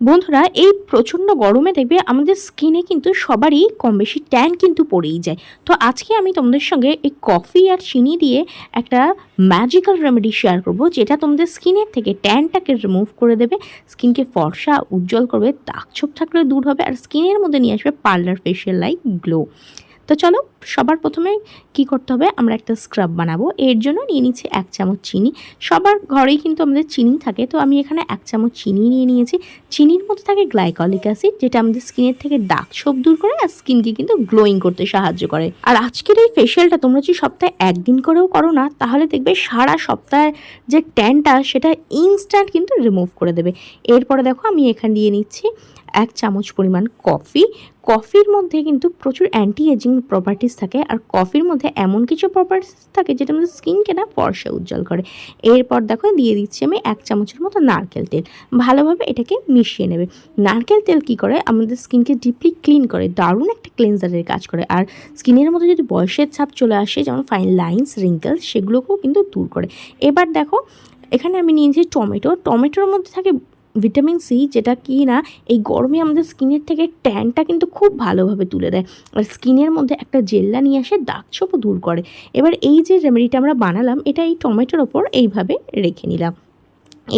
বন্ধুরা, এই প্রচণ্ড গরমে দেখবে আমাদের স্কিনে কিন্তু সবারই কম বেশি ট্যান কিন্তু পড়েই যায়। তো আজকে আমি তোমাদের সঙ্গে এই কফি আর চিনি দিয়ে একটা ম্যাজিক্যাল রেমেডি শেয়ার করব, যেটা তোমাদের স্কিনের থেকে ট্যানটাকে রিমুভ করে দেবে। স্কিনকে ফর্সা, উজ্জ্বল করবে দাগ ছোপ থাকলে দূর হবে, আর স্কিনের মধ্যে নিয়ে আসবে পার্লার ফেশিয়াল লাইক গ্লো তো চলো, সবার প্রথমে কি করতে হবে? আমরা একটা স্ক্রাব বানাবো। এর জন্য নিয়ে নিচ্ছি এক চামচ চিনি। সবার ঘরেই কিন্তু আমাদের চিনি থাকে, তো আমি এখানে এক চামচ চিনি নিয়ে নিয়েছি। চিনির মধ্যে থাকে গ্লাইকলিক অ্যাসিড যেটা আমাদের স্কিনের থেকে দাগ ছোপ দূর করে আর স্কিনকে কিন্তু গ্লোয়িং করতে সাহায্য করে। আর আজকের এই ফেশিয়ালটা তোমরা যদি সপ্তাহে একদিন করেও করো না, তাহলে দেখবে সারা সপ্তাহের যে ট্যানটা সেটা ইনস্ট্যান্ট কিন্তু রিমুভ করে দেবে। এরপরে দেখো, আমি এখানে দিয়ে নিচ্ছি এক চামচ পরিমাণ কফি। কফির মধ্যে কিন্তু প্রচুর অ্যান্টি এজিং প্রপার্টিস থাকে আর কফির মধ্যে এমন কিছু প্রপার্টিস থাকে যেটা আমাদের স্কিনকে না ফর্সা উজ্জ্বল করে। এরপর দেখো দিয়ে দিচ্ছি আমি এক চামচের মতো নারকেল তেল। ভালোভাবে এটাকে মিশিয়ে নেবে। নারকেল তেল কি করে? আমাদের স্কিনকে ডিপলি ক্লিন করে। দারুণ একটা ক্লিনজারের কাজ করে। আর স্কিনের মধ্যে যদি বয়সের ছাপ চলে আসে, যেমন ফাইন লাইন্স রিঙ্কেলস সেগুলোকেও কিন্তু দূর করে। এবার দেখো, এখানে আমি নিয়েছি টমেটো টমেটোর মধ্যে থাকে ভিটামিন সি যেটা কি না এই গরমে আমাদের স্কিনের থেকে ট্যানটা কিন্তু খুব ভালোভাবে তুলে দেয়। আর স্কিনের মধ্যে একটা জেল্লা নিয়ে আসে, দাগ ছোপ দূর করে। এবার এই যে রেমেডিটা আমরা বানালাম, এটা এই টমেটোর ওপর এইভাবে রেখে নিলাম।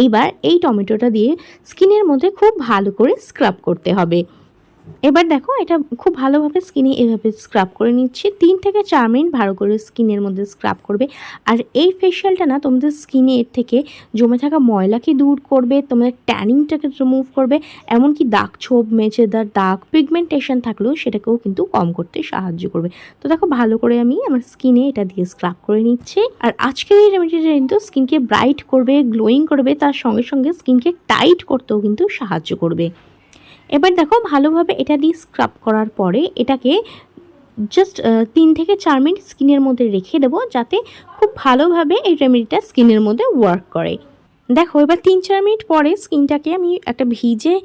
এইবার এই টমেটোটা দিয়ে স্কিনের মধ্যে খুব ভালো করে স্ক্রাব করতে হবে। এবার দেখো, এটা খুব ভালোভাবে স্কিনে এভাবে স্ক্রাব করে নিচ্ছি। তিন থেকে চার মিনিট ভালো করে স্কিনের মধ্যে স্ক্রাব করবে। আর এই ফেশিয়ালটা না, তোমাদের স্কিনের থেকে জমে থাকা ময়লাকে দূর করবে, তোমাদের ট্যানিংটাকে রিমুভ করবে। এমনকি দাগ ছোপ মেচেদার দাগ পিগমেন্টেশন থাকলেও সেটাকেও কিন্তু কম করতে সাহায্য করবে। তো দেখো, ভালো করে আমি আমার স্কিনে এটা দিয়ে স্ক্রাব করে নিচ্ছি। আর আজকের এই রেমেডিটা কিন্তু স্কিনকে ব্রাইট করবে গ্লোয়িং করবে, তার সঙ্গে সঙ্গে স্কিনকে টাইট করতেও কিন্তু সাহায্য করবে। এবার দেখো ভালোভাবে এটা দিয়ে স্ক্রাব করার পরে এটাকে জাস্ট তিন থেকে চার মিনিট স্কিনের মধ্যে রেখে দেবো যাতে খুব ভালোভাবে এই রেমেডিটা স্কিনের মধ্যে ওয়ার্ক করে। দেখো, এবার তিন চার মিনিট পরে স্কিনটাকে আমি একটা ভিজে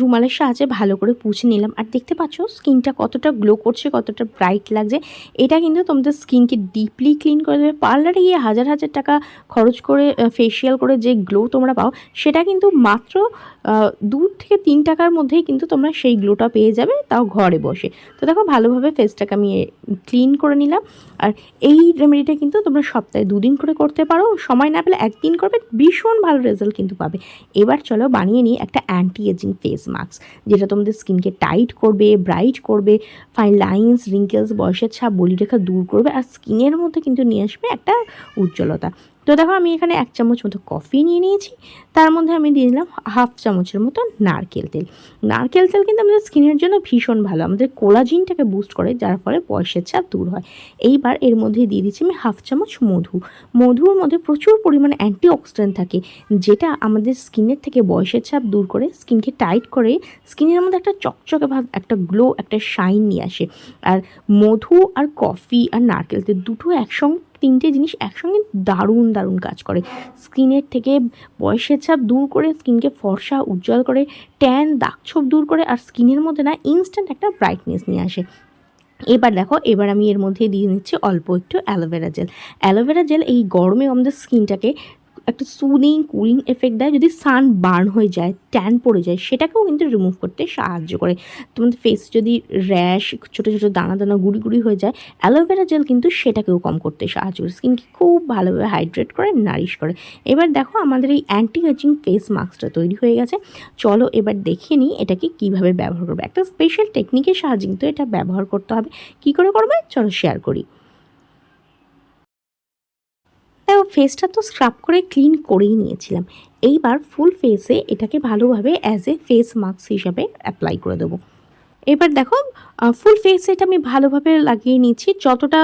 রুমালের সাহায্যে ভালো করে পুছে নিলাম। আর দেখতে পাচ্ছ, স্কিনটা কতটা গ্লো করছে, কতটা ব্রাইট লাগছে। এটা কিন্তু তোমাদের স্কিনকে ডিপলি ক্লিন করে দেবে। পার্লারে গিয়ে হাজার হাজার টাকা খরচ করে ফেসিয়াল করে যে গ্লো তোমরা পাও, সেটা কিন্তু মাত্র দু থেকে তিন টাকার মধ্যেই কিন্তু তোমরা সেই গ্লোটা পেয়ে যাবে, তাও ঘরে বসে। তো দেখো, ভালোভাবে ফেসটাকে আমি ক্লিন করে নিলাম। আর এই রেমেডিটা কিন্তু তোমরা সপ্তাহে দুদিন করে করতে পারো। সময় না পেলে একদিন করবে ভীষণ ভালো রেজাল্ট কিন্তু পাবে। এবার চলো বানিয়ে নিই একটা অ্যান্টি এজিং ফেস মাস্ক যেটা তোমাদের স্কিনকে টাইট করবে ব্রাইট করবে ফাইন লাইন্স রিঙ্কেলস বয়সের ছাপ, বলিরেখা দূর করবে, আর স্কিনের মধ্যে কিন্তু নিয়ে আসবে একটা উজ্জ্বলতা। তো দেখো আমি এখানে এক চামচ মতো কফি নিয়ে নিয়েছি। তার মধ্যে আমি দিয়ে দিলাম হাফ চামচের মতো নারকেল তেল। নারকেল তেল কিন্তু আমাদের স্কিনের জন্য ভীষণ ভালো। আমাদের কোলাজিনটাকে বুস্ট করে, যার ফলে বয়সের চাপ দূর হয়। এইবার এর মধ্যে দিয়ে দিচ্ছি আমি হাফ চামচ মধু। মধুর মধ্যে প্রচুর পরিমাণে অ্যান্টি অক্সিডেন্ট থাকে, যেটা আমাদের স্কিনের থেকে বয়সের চাপ দূর করে, স্কিনকে টাইট করে, স্কিনের মধ্যে একটা চকচকে ভাব, একটা গ্লো একটা শাইন নিয়ে আসে। আর মধু আর কফি আর নারকেল তেল দুটো একসঙ্গে তিনটে জিনিস একসঙ্গে দারুণ দারুণ কাজ করে। স্কিনের থেকে বয়সের ছাপ দূর করে, স্কিনকে ফর্সা, উজ্জ্বল করে, ট্যান, দাগ ছোপ দূর করে, আর স্কিনের মধ্যে না ইনস্ট্যান্ট একটা ব্রাইটনেস নিয়ে আসে। এবার দেখো, এবার আমি এর মধ্যে দিয়ে নিচ্ছি অল্প একটু অ্যালোভেরা জেল অ্যালোভেরা জেল এই গরমে আমাদের স্কিনটাকে একটা সুদিং কুলিং এফেক্ট দেয়। যদি সান বার্ন হয়ে যায় ট্যান পড়ে যায়, সেটাকেও কিন্তু রিমুভ করতে সাহায্য করে। তোমাদের ফেস যদি র্যাশ ছোটো ছোটো দানা দানা, গুড়ি গুড়ি হয়ে যায় অ্যালোভেরা জেল কিন্তু সেটাকেও কম করতে সাহায্য করে। স্কিনকে খুব ভালোভাবে হাইড্রেট করে নারিশ করে। এবার দেখো, আমাদের এই অ্যান্টি এজিং ফেস মাস্কটা তৈরি হয়ে গেছে। চলো এবার দেখে নিই এটাকে কীভাবে ব্যবহার করবে। একটা স্পেশাল টেকনিকের সাহায্যে কিন্তু এটা ব্যবহার করতে হবে। কি করে করবে? চলো শেয়ার করি দেখো ফেসটা তো স্ক্রাব করে ক্লিন করেই নিয়েছিলাম। এইবার ফুল ফেসে এটাকে ভালোভাবে অ্যাজ এ ফেস মাস্ক হিসাবে অ্যাপ্লাই করে দেবো। এবার দেখো ফুল ফেসে এটা আমি ভালোভাবে লাগিয়ে নিচ্ছি। যতটা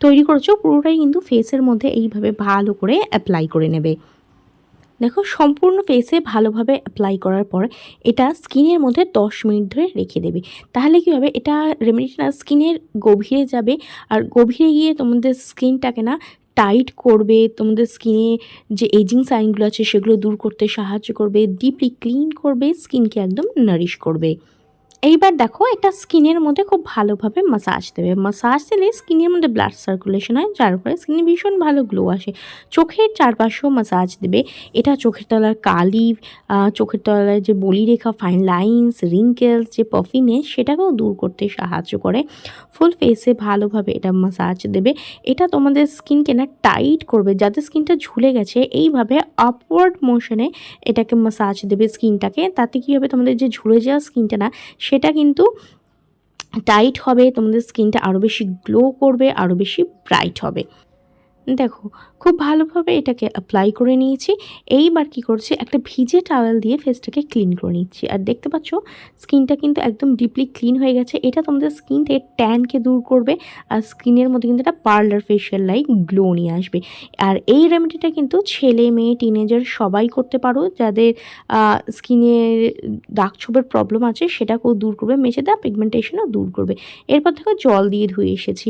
তৈরি করেছ, পুরোটাই কিন্তু ফেসের মধ্যে এইভাবে ভালো করে অ্যাপ্লাই করে নেবে। দেখো, সম্পূর্ণ ফেসে ভালোভাবে অ্যাপ্লাই করার পর এটা স্কিনের মধ্যে দশ মিনিট ধরে রেখে দেবে। তাহলে কী হবে? এটা রেমেডিটা স্কিনের গভীরে যাবে। আর গভীরে গিয়ে তোমাদের স্কিনটাকে না টাইট করবে, তোমাদের স্কিনে যে এজিং সাইনগুলো আছে সেগুলো দূর করতে সাহায্য করবে ডিপলি ক্লিন করবে স্কিনকে একদম নারিশ করবে। এইবার দেখো, এটা স্কিনের মধ্যে খুব ভালোভাবে মাসাজ দেবে। মাসাজ দিলে স্কিনের মধ্যে ব্লাড সার্কুলেশন হয়, যার ফলে স্কিনে ভীষণ ভালো গ্লো আসে। চোখের চারপাশেও মাসাজ দেবে। এটা চোখের তলার কালি চোখের তলার যে বলিরেখা ফাইন লাইন্স রিঙ্কেলস যে পফিনেস সেটাকেও দূর করতে সাহায্য করে। ফুল ফেসে ভালোভাবে এটা মাসাজ দেবে। এটা তোমাদের স্কিনকে না টাইট করবে যাদের স্কিনটা ঝুলে গেছে। এইভাবে আপওয়ার্ড মোশনে এটাকে মাসাজ দেবে স্কিনটাকে তাতে কী হবে? তোমাদের যে ঝুলে যাওয়া স্কিনটা না সেটা কিন্তু টাইট হবে তোমাদের স্কিনটা আরও বেশি গ্লো করবে আরও বেশি ব্রাইট হবে। দেখো, খুব ভালোভাবে এটাকে অ্যাপ্লাই করে নিয়েছি। এইবার কি করছি, একটা ভিজে টাওয়েল দিয়ে ফেসটাকে ক্লিন করে নিচ্ছি। আর দেখতে পাচ্ছ স্কিনটা কিন্তু একদম ডিপলি ক্লিন হয়ে গেছে। এটা তোমাদের স্কিন থেকে ট্যানকে দূর করবে আর স্কিনের মধ্যে কিন্তু একটা পার্লার ফেশিয়াল লাইক গ্লো নিয়ে আসবে। আর এই রেমেডিটা কিন্তু ছেলে, মেয়ে টিনেজার সবাই করতে পারো। যাদের স্কিনের দাগ ছোপের প্রবলেম আছে, সেটাকেও দূর করবে মেচে দেওয়া পিগমেন্টেশনও দূর করবে। এরপর দেখো, জল দিয়ে ধুয়ে এসেছি।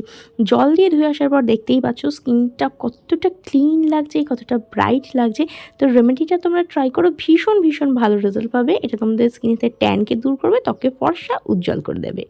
জল দিয়ে ধুয়ে আসার পর দেখতেই পাচ্ছ স্কিনটা কতটা ক্লিন লাগছে, কতটা ব্রাইট লাগছে, তো রেমেডিটা তোমরা ট্রাই করো, ভীষণ ভীষণ ভালো রেজাল্ট পাবে। এটা তোমাদের স্কিনেতে ট্যানকে দূর করবে ত্বকে ফর্সা, উজ্জ্বল করে দেবে।